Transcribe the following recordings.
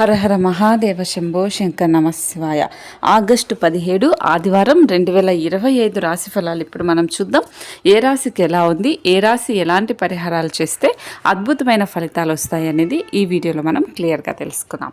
హరహర మహాదేవ శంభో శంకర్ నమశివాయ. ఆగస్టు పదిహేడు ఆదివారం రెండు వేల ఇరవై ఐదు రాశి ఫలాలు ఇప్పుడు మనం చూద్దాం. ఏ రాశికి ఎలా ఉంది? ఏ రాశి ఎలాంటి పరిహారాలు చేస్తే అద్భుతమైన ఫలితాలు వస్తాయనేది ఈ వీడియోలో మనం క్లియర్గా తెలుసుకుందాం.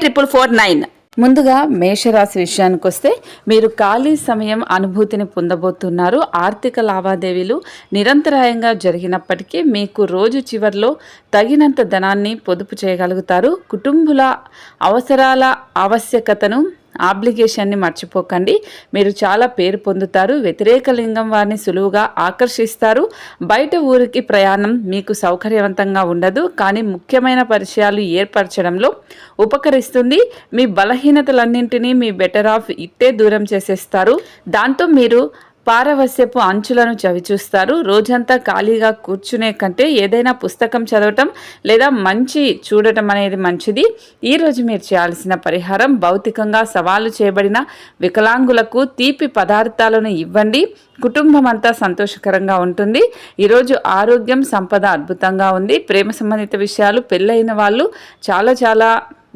triple four nine ముందుగా మేషరాశి విషయానికి వస్తే మీరు ఖాళీ సమయం అనుభూతిని పొందబోతున్నారు. ఆర్థిక లావాదేవీలు నిరంతరాయంగా జరిగినప్పటికీ మీకు రోజు చివరిలో తగినంత ధనాన్ని పొదుపు చేయగలుగుతారు. కుటుంబుల అవసరాల ఆవశ్యకతను ఆబ్లిగేషన్ని మర్చిపోకండి. మీరు చాలా పేరు పొందుతారు. వ్యతిరేక లింగం వారిని సులువుగా ఆకర్షిస్తారు. బయట ఊరికి ప్రయాణం మీకు సౌకర్యవంతంగా ఉండదు. కానీ ముఖ్యమైన పరిచయాలు ఏర్పరచడంలో ఉపకరిస్తుంది. మీ బలహీనతలన్నింటినీ మీ బెటర్ ఆఫ్ ఇట్టే దూరం చేసేస్తారు. దాంతో మీరు పారవస్యపు అంచులను చవిచూస్తారు రోజంతా ఖాళీగా కూర్చునే కంటే ఏదైనా పుస్తకం చదవటం లేదా మంచి చూడటం అనేది మంచిది. ఈరోజు మీరు చేయాల్సిన పరిహారం భౌతికంగా సవాలు చేయబడిన వికలాంగులకు తీపి పదార్థాలను ఇవ్వండి. కుటుంబం అంతా సంతోషకరంగా ఉంటుంది. ఈరోజు ఆరోగ్యం సంపద అద్భుతంగా ఉంది. ప్రేమ సంబంధిత విషయాలు పెళ్ళైన వాళ్ళు చాలా చాలా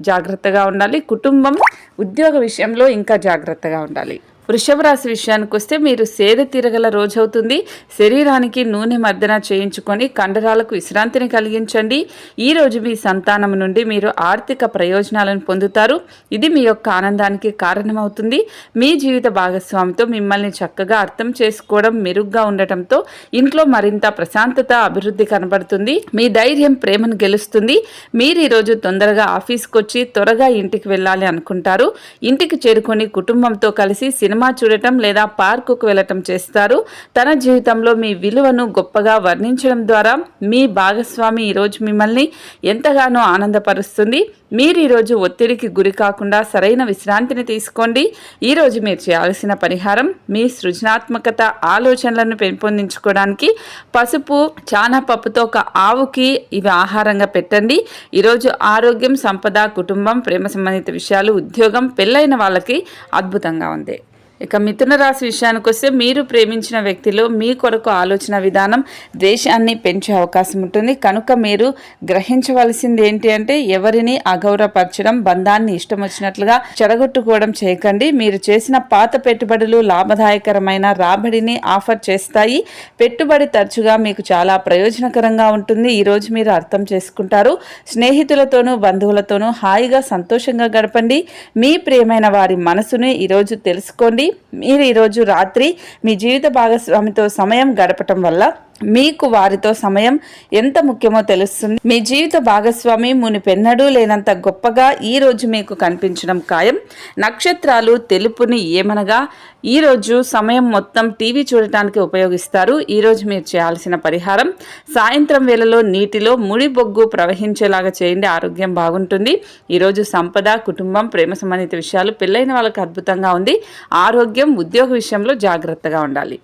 జాగ్రత్తగా ఉండాలి. కుటుంబం ఉద్యోగ విషయంలో ఇంకా జాగ్రత్తగా ఉండాలి. వృషభ రాశి విషయానికి వస్తే మీరు సేద తీరగల రోజవుతుంది. శరీరానికి నూనె మర్దన చేయించుకొని కండరాలకు విశ్రాంతిని కలిగించండి. ఈ రోజు మీ సంతానం నుండి మీరు ఆర్థిక ప్రయోజనాలను పొందుతారు. ఇది మీ యొక్క ఆనందానికి కారణమవుతుంది. మీ జీవిత భాగస్వామితో మిమ్మల్ని చక్కగా అర్థం చేసుకోవడం మెరుగ్గా ఉండటంతో ఇంట్లో మరింత ప్రశాంతత అభివృద్ధి కనబడుతుంది. మీ ధైర్యం ప్రేమను గెలుస్తుంది. మీరు ఈరోజు తొందరగా ఆఫీస్కి వచ్చి త్వరగా ఇంటికి వెళ్ళాలి అనుకుంటారు. ఇంటికి చేరుకొని కుటుంబంతో కలిసి సినిమా చూడటం లేదా పార్కుకు వెళ్ళటం చేస్తారు. తన జీవితంలో మీ విలువను గొప్పగా వర్ణించడం ద్వారా మీ భాగస్వామి ఈరోజు మిమ్మల్ని ఎంతగానో ఆనందపరుస్తుంది. మీరు ఈరోజు ఒత్తిడికి గురి కాకుండా సరైన విశ్రాంతిని తీసుకోండి. ఈరోజు మీరు చేయాల్సిన పరిహారం మీ సృజనాత్మకత ఆలోచనలను పెంపొందించుకోవడానికి పసుపు చానా పప్పుతో ఒక ఆవుకి ఇవి ఆహారంగా పెట్టండి. ఈరోజు ఆరోగ్యం సంపద కుటుంబం ప్రేమ సంబంధిత విషయాలు ఉద్యోగం పెళ్ళైన వాళ్ళకి అద్భుతంగా ఉంది. ఇక మిథున రాశి విషయానికి వస్తే మీరు ప్రేమించిన వ్యక్తిలో మీ కొరకు ఆలోచన విధానం ద్వేషాన్ని పెంచే అవకాశం ఉంటుంది. కనుక మీరు గ్రహించవలసింది ఏంటి అంటే ఎవరిని అగౌరవపరచడం బంధాన్ని ఇష్టం వచ్చినట్లుగా చెడగొట్టుకోవడం చేయకండి. మీరు చేసిన పాత పెట్టుబడులు లాభదాయకరమైన రాబడిని ఆఫర్ చేస్తాయి. పెట్టుబడి తరచుగా మీకు చాలా ప్రయోజనకరంగా ఉంటుంది. ఈరోజు మీరు అర్థం చేసుకుంటారు. స్నేహితులతోనూ బంధువులతోనూ హాయిగా సంతోషంగా గడపండి. మీ ప్రియమైన వారి మనసుని ఈరోజు తెలుసుకోండి. మీరు ఈరోజు రాత్రి మీ జీవిత భాగస్వామితో సమయం గడపటం వల్ల మీకు వారితో సమయం ఎంత ముఖ్యమో తెలుస్తుంది. మీ జీవిత భాగస్వామి మునిపెన్నడూ లేనంత గొప్పగా ఈ రోజు మీకు కనిపించడం ఖాయం. నక్షత్రాలు తెలుపుని ఏమనగా ఈ రోజు సమయం మొత్తం టీవీ చూడటానికి ఉపయోగిస్తారు. ఈరోజు మీరు చేయాల్సిన పరిహారం సాయంత్రం వేళలో నీటిలో ముడి బొగ్గు ప్రవహించేలాగా చేయండి ఆరోగ్యం బాగుంటుంది. ఈరోజు సంపద కుటుంబం ప్రేమ సంబంధిత విషయాలు పెళ్ళైన వాళ్ళకి అద్భుతంగా ఉంది. ఆరోగ్యం ఉద్యోగ విషయంలో జాగ్రత్తగా ఉండాలి.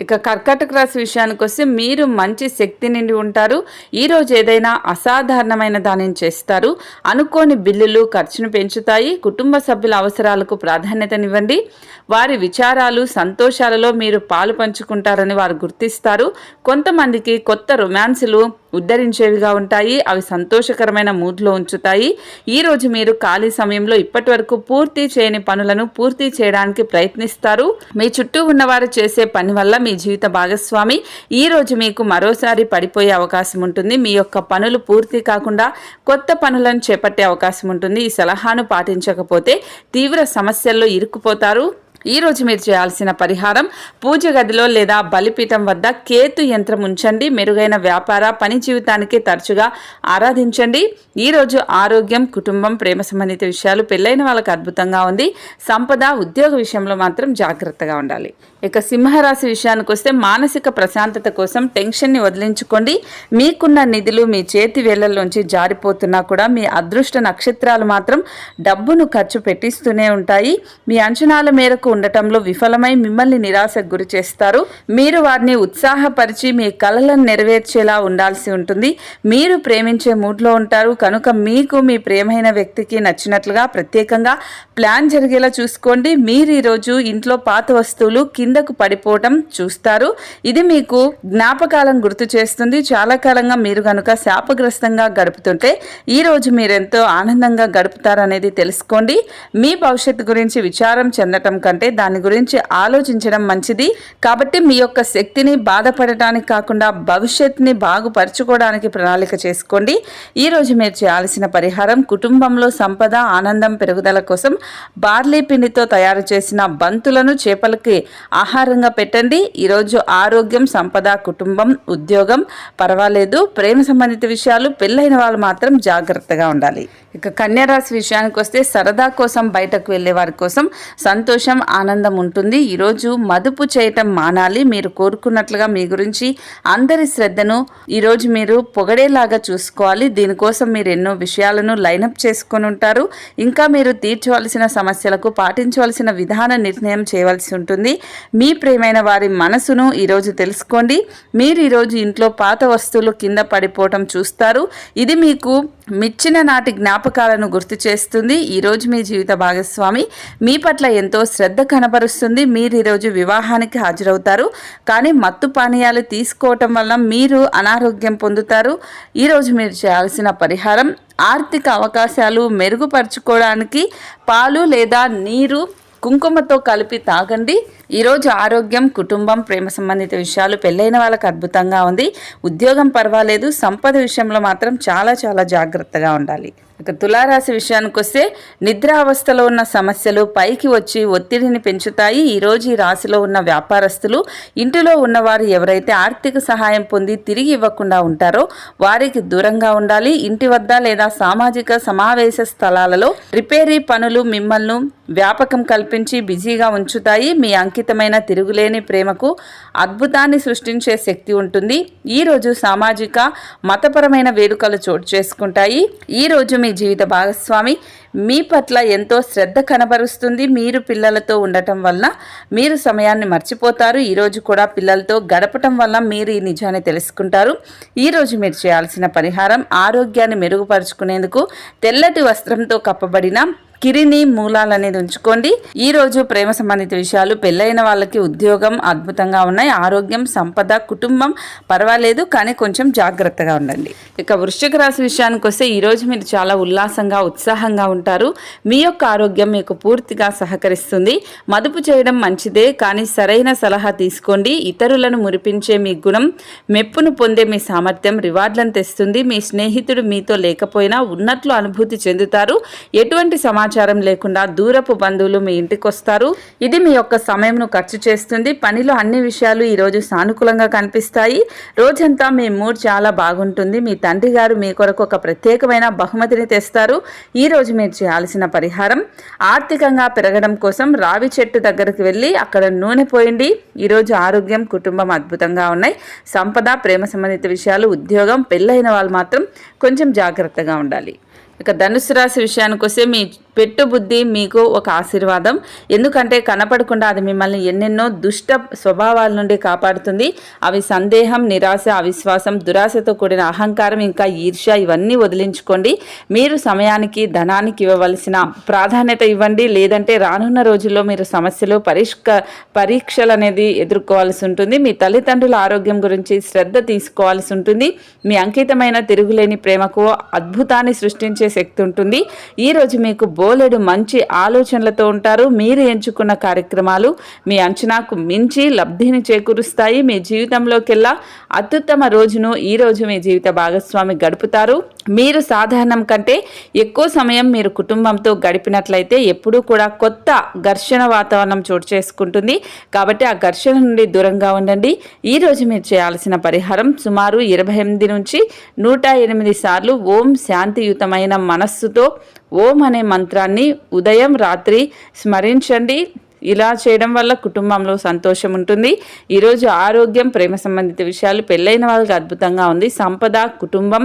ఇక కర్కాటక రాశి విషయానికి వస్తే మీరు మంచి శక్తి నిండి ఉంటారు. ఈరోజు ఏదైనా అసాధారణమైన దానిని చేస్తారు. అనుకోని బిల్లులు ఖర్చును పెంచుతాయి. కుటుంబ సభ్యుల అవసరాలకు ప్రాధాన్యతనివ్వండి. వారి విచారాలు సంతోషాలలో మీరు పాలు పంచుకుంటారని వారు గుర్తిస్తారు. కొంతమందికి కొత్త రొమాన్సులు ఉద్ధరించేవిగా ఉంటాయి. అవి సంతోషకరమైన మూడ్లో ఉంచుతాయి. ఈ రోజు మీరు ఖాళీ సమయంలో ఇప్పటి వరకు పూర్తి చేయని పనులను పూర్తి చేయడానికి ప్రయత్నిస్తారు. మీ చుట్టూ ఉన్నవారు చేసే పని వల్ల మీ జీవిత భాగస్వామి. ఈ రోజు మీకు మరోసారి పడిపోయే అవకాశం ఉంటుంది. మీ యొక్క పనులు పూర్తి కాకుండా కొత్త పనులను చేపట్టే అవకాశం ఉంటుంది. ఈ సలహాను పాటించకపోతే తీవ్ర సమస్యల్లో ఇరుక్కుపోతారు. ఈ రోజు మీరు చేయాల్సిన పరిహారం పూజ గదిలో లేదా బలిపీఠం వద్ద కేతు యంత్రం ఉంచండి మెరుగైన వ్యాపార పని జీవితానికి తరచుగా ఆరాధించండి. ఈ రోజు ఆరోగ్యం కుటుంబం ప్రేమ సంబంధిత విషయాలు పెళ్ళైన వాళ్ళకి అద్భుతంగా ఉంది. సంపద ఉద్యోగ విషయంలో మాత్రం జాగ్రత్తగా ఉండాలి. ఇక సింహరాశి విషయానికి వస్తే మానసిక ప్రశాంతత కోసం టెన్షన్ని వదిలించుకోండి. మీకున్న నిధులు మీ చేతి వేళ్ళలోంచి జారిపోతున్నా కూడా మీ అదృష్ట నక్షత్రాలు మాత్రం డబ్బును ఖర్చు పెట్టిస్తూనే ఉంటాయి. మీ అంచనాల మేరకు ఉండటంలో విఫలమై మిమ్మల్ని నిరాశకు గురి చేస్తారు. మీరు వారిని ఉత్సాహపరిచి మీ కలలను నెరవేర్చేలా ఉండాల్సి ఉంటుంది. మీరు ప్రేమించే మూడ్లో ఉంటారు. కనుక మీకు మీ ప్రేమైన వ్యక్తికి నచ్చినట్లుగా ప్రత్యేకంగా ప్లాన్ జరిగేలా చూసుకోండి. మీరు ఈరోజు ఇంట్లో పాత వస్తువులు కిందకు పడిపోవటం చూస్తారు. ఇది మీకు జ్ఞాపకాలను గుర్తు చేస్తుంది. చాలా కాలంగా మీరు కనుక శాపగ్రస్తంగా గడుపుతుంటే ఈ రోజు మీరెంతో ఆనందంగా గడుపుతారనేది తెలుసుకోండి. మీ భవిష్యత్తు గురించి విచారం చెందటం కంటే దాని గురించి ఆలోచించడం మంచిది. కాబట్టి మీ యొక్క శక్తిని బాధపడటానికి కాకుండా భవిష్యత్తుని బాగుపరచుకోవడానికి ప్రణాళిక చేసుకోండి. ఈ రోజు మీరు చేయాల్సిన పరిహారం కుటుంబంలో సంపద ఆనందం పెరుగుదల కోసం బార్లీ పిండితో తయారు చేసిన బంతులను చేపలకి ఆహారంగా పెట్టండి. ఈరోజు ఆరోగ్యం సంపద కుటుంబం ఉద్యోగం పర్వాలేదు. ప్రేమ సంబంధిత విషయాలు పెళ్ళైన వాళ్ళు మాత్రం జాగ్రత్తగా ఉండాలి. ఇక కన్యారాశి విషయానికి వస్తే సరదా కోసం బయటకు వెళ్ళే వారి కోసం సంతోషం ఆనందం ఉంటుంది. ఈరోజు మదుపు చేయటం మానాలి. మీరు కోరుకున్నట్లుగా మీ గురించి అందరి శ్రద్ధను ఈరోజు మీరు పొగడేలాగా చూసుకోవాలి. దీనికోసం మీరు ఎన్నో విషయాలను లైనప్ చేసుకొని ఉంటారు. ఇంకా మీరు తీర్చవలసిన సమస్యలకు పాటించవలసిన విధాన నిర్ణయం చేయవలసి ఉంటుంది. మీ ప్రేమైన వారి మనసును ఈరోజు తెలుసుకోండి. మీరు ఈరోజు ఇంట్లో పాత వస్తువులు కింద పడిపోవటం చూస్తారు. ఇది మీకు మిచ్చిన నాటి జ్ఞాపకాలను గుర్తు చేస్తుంది. ఈరోజు మీ జీవిత భాగస్వామి. మీ పట్ల ఎంతో శ్రద్ధ కనబరుస్తుంది. మీరు ఈరోజు వివాహానికి హాజరవుతారు. కానీ మత్తు పానీయాలు తీసుకోవటం వల్ల మీరు అనారోగ్యం పొందుతారు. ఈరోజు మీరు చేయాల్సిన పరిహారం ఆర్థిక అవకాశాలు మెరుగుపరుచుకోవడానికి పాలు లేదా నీరు కుంకుమతో కలిపి తాగండి. ఈరోజు ఆరోగ్యం కుటుంబం ప్రేమ సంబంధిత విషయాలు పెళ్ళైన వాళ్ళకి అద్భుతంగా ఉంది. ఉద్యోగం పర్వాలేదు. సంపద విషయంలో మాత్రం చాలా చాలా జాగ్రత్తగా ఉండాలి. ఇక తులారాశి విషయానికి వస్తే నిద్రావస్థలో ఉన్న సమస్యలు పైకి వచ్చి ఒత్తిడిని పెంచుతాయి. ఈరోజు ఈ రాశిలో ఉన్న వ్యాపారస్తులు ఇంటిలో ఉన్నవారు ఎవరైతే ఆర్థిక సహాయం పొంది తిరిగి ఇవ్వకుండా ఉంటారో వారికి దూరంగా ఉండాలి. ఇంటి వద్ద లేదా సామాజిక సమావేశ స్థలాలలో రిపేరీ పనులు మిమ్మల్ని వ్యాపకం కల్పించి బిజీగా ఉంచుతాయి. మీ అంకితమైన తిరుగులేని ప్రేమకు అద్భుతాన్ని సృష్టించే శక్తి ఉంటుంది. ఈరోజు సామాజిక మతపరమైన వేడుకలు చోటు చేసుకుంటాయి. ఈరోజు మీ జీవిత భాగస్వామి. మీ పట్ల ఎంతో శ్రద్ధ కనబరుస్తుంది. మీరు పిల్లలతో ఉండటం వల్ల మీరు సమయాన్ని మర్చిపోతారు. ఈరోజు కూడా పిల్లలతో గడపటం వల్ల మీరు ఈ నిజాన్ని తెలుసుకుంటారు. ఈరోజు మీరు చేయాల్సిన పరిహారం ఆరోగ్యాన్ని మెరుగుపరుచుకునేందుకు తెల్లటి వస్త్రంతో కప్పబడిన కిరిని మూలాలు అనేది ఉంచుకోండి. ఈ రోజు ప్రేమ సంబంధిత విషయాలు పెళ్ళైన వాళ్ళకి ఉద్యోగం అద్భుతంగా ఉన్నాయి. ఆరోగ్యం సంపద కుటుంబం పర్వాలేదు కానీ కొంచెం జాగ్రత్తగా ఉండండి. ఇక వృశ్చిక రాశి విషయానికి వస్తే ఈ రోజు మీరు చాలా ఉల్లాసంగా ఉత్సాహంగా ఉంటారు. మీ యొక్క ఆరోగ్యం మీకు పూర్తిగా సహకరిస్తుంది. మదుపు చేయడం మంచిదే కానీ సరైన సలహా తీసుకోండి. ఇతరులను మురిపించే మీ గుణం మెప్పును పొందే మీ సామర్థ్యం రివార్డులను తెస్తుంది. మీ స్నేహితుడు మీతో లేకపోయినా ఉన్నట్లు అనుభూతి చెందుతారు. ఎటువంటి సమాచారం లేకుండా దూరపు బంధువులు మీ ఇంటికి వస్తారు ఇది మీ యొక్క సమయంను ఖర్చు చేస్తుంది. పనిలో అన్ని విషయాలు ఈరోజు సానుకూలంగా కనిపిస్తాయి. రోజంతా మీ మూడ్ చాలా బాగుంటుంది. మీ తండ్రి గారు మీ కొరకు ఒక ప్రత్యేకమైన బహుమతిని తెస్తారు. ఈ రోజు మీరు చేయాల్సిన పరిహారం ఆర్థికంగా పెరగడం కోసం రావి చెట్టు దగ్గరికి వెళ్ళి అక్కడ నూనె పోయండి. ఈరోజు ఆరోగ్యం కుటుంబం అద్భుతంగా ఉన్నాయి. సంపద ప్రేమ సంబంధిత విషయాలు ఉద్యోగం పెళ్ళైన వాళ్ళు మాత్రం కొంచెం జాగ్రత్తగా ఉండాలి. ఇక ధనుసు రాశి విషయానికి వస్తే మీ పెట్టుబుద్ధి మీకు ఒక ఆశీర్వాదం. ఎందుకంటే కనపడకుండా అది మిమ్మల్ని ఎన్నెన్నో దుష్ట స్వభావాల నుండి కాపాడుతుంది. అవి సందేహం నిరాశ అవిశ్వాసం దురాశతో కూడిన అహంకారం ఇంకా ఈర్ష్య ఇవన్నీ వదిలించుకోండి. మీరు సమయానికి ధనానికి ఇవ్వవలసిన ప్రాధాన్యత ఇవ్వండి. లేదంటే రానున్న రోజుల్లో మీరు సమస్యలు పరిష్క పరీక్షలు అనేది ఎదుర్కోవాల్సి ఉంటుంది. మీ తల్లిదండ్రుల ఆరోగ్యం గురించి శ్రద్ధ తీసుకోవాల్సి ఉంటుంది. మీ అంకితమైన తిరుగులేని ప్రేమకు అద్భుతాన్ని సృష్టించే శక్తి ఉంటుంది. ఈ రోజు మీకు బోలెడు మంచి ఆలోచనలతో ఉంటారు. మీరు ఎంచుకున్న కార్యక్రమాలు మీ అంచనాకు మించి లబ్ధిని చేకూరుస్తాయి. మీ జీవితంలోకెల్లా అత్యుత్తమ రోజును ఈ రోజు మీ జీవిత భాగస్వామి గడుపుతారు. మీరు సాధారణం కంటే ఎక్కువ సమయం మీరు కుటుంబంతో గడిపినట్లయితే ఎప్పుడూ కూడా కొత్త ఘర్షణ వాతావరణం చోటు చేసుకుంటుంది. కాబట్టి ఆ ఘర్షణ నుండి దూరంగా ఉండండి. ఈ రోజు మీరు చేయాల్సిన పరిహారం సుమారు ఇరవై ఎనిమిది నుంచి నూట ఎనిమిది సార్లు ఓం శాంతియుతమైన మనస్సుతో ఓం అనే మంత్రాన్ని ఉదయం రాత్రి స్మరించండి. ఇలా చేయడం వల్ల కుటుంబంలో సంతోషం ఉంటుంది. ఈరోజు ఆరోగ్యం ప్రేమ సంబంధిత విషయాలు పెళ్ళైన వాళ్ళకి అద్భుతంగా ఉంది. సంపద కుటుంబం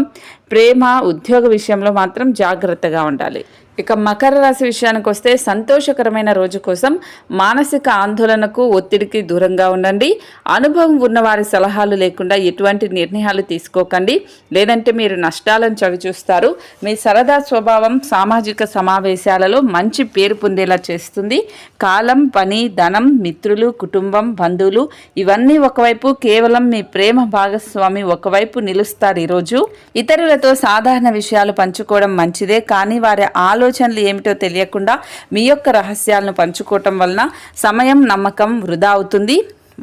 ప్రేమ ఉద్యోగ విషయంలో మాత్రం జాగ్రత్తగా ఉండాలి. ఇక మకర రాశి విషయానికి వస్తే సంతోషకరమైన రోజు కోసం మానసిక ఆందోళనకు ఒత్తిడికి దూరంగా ఉండండి. అనుభవం ఉన్నవారి సలహాలు లేకుండా ఎటువంటి నిర్ణయాలు తీసుకోకండి. లేదంటే మీరు నష్టాలను చవిచూస్తారు. మీ సరదా స్వభావం సామాజిక సమావేశాలలో మంచి పేరు పొందేలా చేస్తుంది. కాలం పని ధనం మిత్రులు కుటుంబం బంధువులు ఇవన్నీ ఒకవైపు కేవలం మీ ప్రేమ భాగస్వామి ఒకవైపు నిలుస్తారు ఈరోజు. ఇతరులతో సాధారణ విషయాలు పంచుకోవడం మంచిదే. కానీ వారి ఆలోచనలు ఏమిటో తెలియకుండా మీ యొక్క రహస్యాలను పంచుకోవటం వలన సమయం నమ్మకం వృధా అవుతుంది.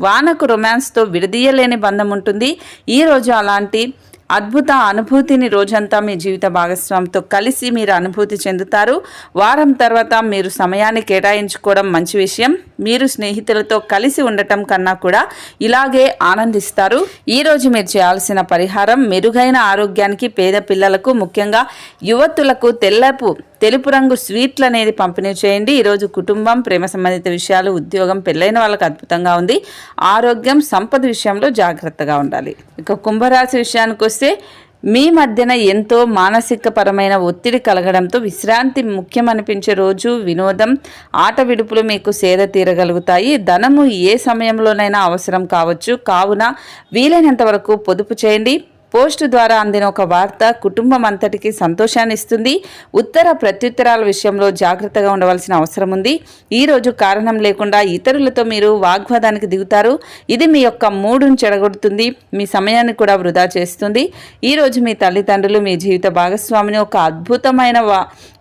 వానకు రొమాన్స్తో విడదీయలేని బంధం ఉంటుంది. ఈరోజు అలాంటి అద్భుత అనుభూతిని రోజంతా మీ జీవిత భాగస్వామితో కలిసి మీరు అనుభూతి చెందుతారు. వారం తర్వాత మీరు సమయాన్ని కేటాయించుకోవడం మంచి విషయం. మీరు స్నేహితులతో కలిసి ఉండటం కన్నా కూడా ఇలాగే ఆనందిస్తారు. ఈరోజు మీరు చేయాల్సిన పరిహారం మెరుగైన ఆరోగ్యానికి పేద పిల్లలకు ముఖ్యంగా యువతులకు తెల్లపు తెలుపు రంగు స్వీట్లు అనేది పంపిణీ చేయండి. ఈరోజు కుటుంబం ప్రేమ సంబంధిత విషయాలు ఉద్యోగం పెళ్ళైన వాళ్ళకి అద్భుతంగా ఉంది. ఆరోగ్యం సంపద విషయంలో జాగ్రత్తగా ఉండాలి. ఇక కుంభరాశి విషయానికి చేస్తే మీ మధ్యన ఎంతో మానసికపరమైన ఒత్తిడి కలగడంతో విశ్రాంతి ముఖ్యమనిపించే రోజు వినోదం ఆట విడుపులు మీకు సేద తీరగలుగుతాయి. ధనము ఏ సమయంలోనైనా అవసరం కావచ్చు. కావున వీలైనంత వరకు పొదుపు చేయండి. పోస్టు ద్వారా అందిన ఒక వార్త కుటుంబం అంతటికి సంతోషాన్ని ఇస్తుంది. ఉత్తర ప్రత్యుత్తరాల విషయంలో జాగ్రత్తగా ఉండవలసిన అవసరం ఉంది. ఈరోజు కారణం లేకుండా ఇతరులతో మీరు వాగ్వాదానికి దిగుతారు. ఇది మీ యొక్క మూడును చెడగొడుతుంది. మీ సమయాన్ని కూడా వృధా చేస్తుంది. ఈరోజు మీ తల్లిదండ్రులు మీ జీవిత భాగస్వామిని ఒక అద్భుతమైన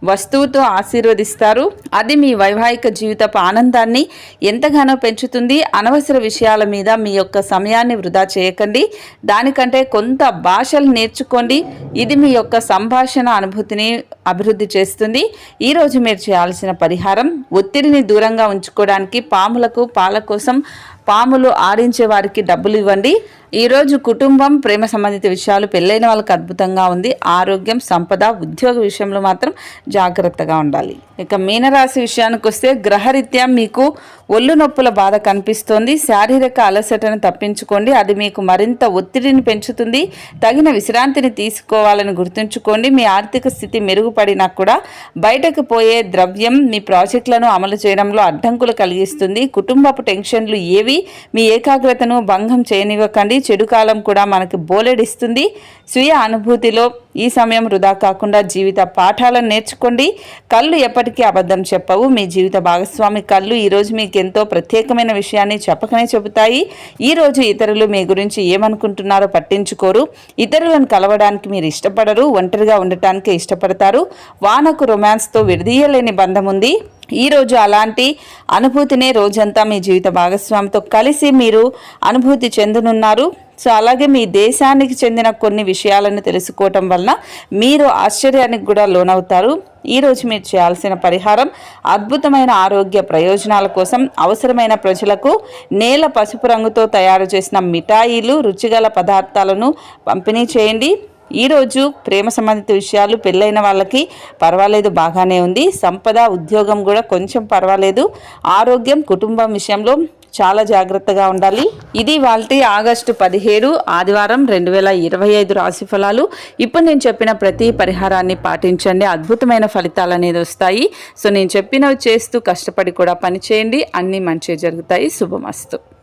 వస్తువుతో ఆశీర్వదిస్తారు. అది మీ వైవాహిక జీవితపు ఆనందాన్ని ఎంతగానో పెంచుతుంది. అనవసర విషయాల మీద మీ యొక్క సమయాన్ని వృధా చేయకండి. దానికంటే కొంత భాషలు నేర్చుకోండి. ఇది మీ యొక్క సంభాషణ అనుభూతిని అభివృద్ధి చేస్తుంది. ఈరోజు మీరు చేయాల్సిన పరిహారం ఒత్తిడిని దూరంగా ఉంచుకోవడానికి పాములకు పాల కోసం పాములు ఆడించే వారికి డబ్బులు ఇవ్వండి. ఈరోజు కుటుంబం ప్రేమ సంబంధిత విషయాలు పెళ్ళైన వాళ్ళకి అద్భుతంగా ఉంది. ఆరోగ్యం సంపద ఉద్యోగ విషయంలో మాత్రం జాగ్రత్తగా ఉండాలి. ఇక మీనరాశి విషయానికి వస్తే గ్రహరీత్యా మీకు ఒళ్ళు నొప్పుల బాధ కనిపిస్తోంది. శారీరక అలసటను తప్పించుకోండి. అది మీకు మరింత ఒత్తిడిని పెంచుతుంది. తగిన విశ్రాంతిని తీసుకోవాలని గుర్తుంచుకోండి. మీ ఆర్థిక స్థితి మెరుగుపడినా కూడా బయటకు పోయే ద్రవ్యం మీ ప్రాజెక్టులను అమలు చేయడంలో అడ్డంకులు కలిగిస్తుంది. కుటుంబపు టెన్షన్లు ఏవి మీ ఏకాగ్రతను భంగం చేయనివ్వకండి. చెడు కాలం కూడా మనకి బోలెడిస్తుంది. స్వీయ అనుభూతిలో ఈ సమయం వృధా కాకుండా జీవిత పాఠాలను నేర్చుకోండి. కళ్ళు ఎప్పటికీ అబద్ధం చెప్పవు. మీ జీవిత భాగస్వామి కళ్ళు ఈరోజు మీకు ఎంతో ప్రత్యేకమైన విషయాన్ని చెప్పకనే చెబుతాయి. ఈరోజు ఇతరులు మీ గురించి ఏమనుకుంటున్నారో పట్టించుకోరు. ఇతరులను కలవడానికి మీరు ఇష్టపడరు. ఒంటరిగా ఉండటానికి ఇష్టపడతారు. వానకు రొమాన్స్తో విడదీయలేని బంధం ఉంది. ఈరోజు అలాంటి అనుభూతినే రోజంతా మీ జీవిత భాగస్వామితో కలిసి మీరు అనుభూతి చెందనున్నారు. సో అలాగే మీ దేశానికి చెందిన కొన్ని విషయాలను తెలుసుకోవటం వలన మీరు ఆశ్చర్యానికి కూడా లోనవుతారు. ఈరోజు మీరు చేయాల్సిన పరిహారం అద్భుతమైన ఆరోగ్య ప్రయోజనాల కోసం అవసరమైన ప్రజలకు నేల పసుపు రంగుతో తయారు చేసిన మిఠాయిలు రుచిగల పదార్థాలను పంపిణీ చేయండి. ఈరోజు ప్రేమ సంబంధిత విషయాలు పెళ్ళైన వాళ్ళకి పర్వాలేదు బాగానే ఉంది. సంపద ఉద్యోగం కూడా కొంచెం పర్వాలేదు. ఆరోగ్యం కుటుంబం విషయంలో చాలా జాగ్రత్తగా ఉండాలి. ఇది వాళ్ళ ఆగస్టు పదిహేడు ఆదివారం రెండు వేల ఇరవై ఐదు రాశి ఫలాలు. ఇప్పుడు నేను చెప్పిన ప్రతి పరిహారాన్ని పాటించండి. అద్భుతమైన ఫలితాలు అనేది వస్తాయి. సో నేను చెప్పినవి చేస్తూ కష్టపడి కూడా పనిచేయండి. అన్నీ మంచిగా జరుగుతాయి. శుభమస్తు.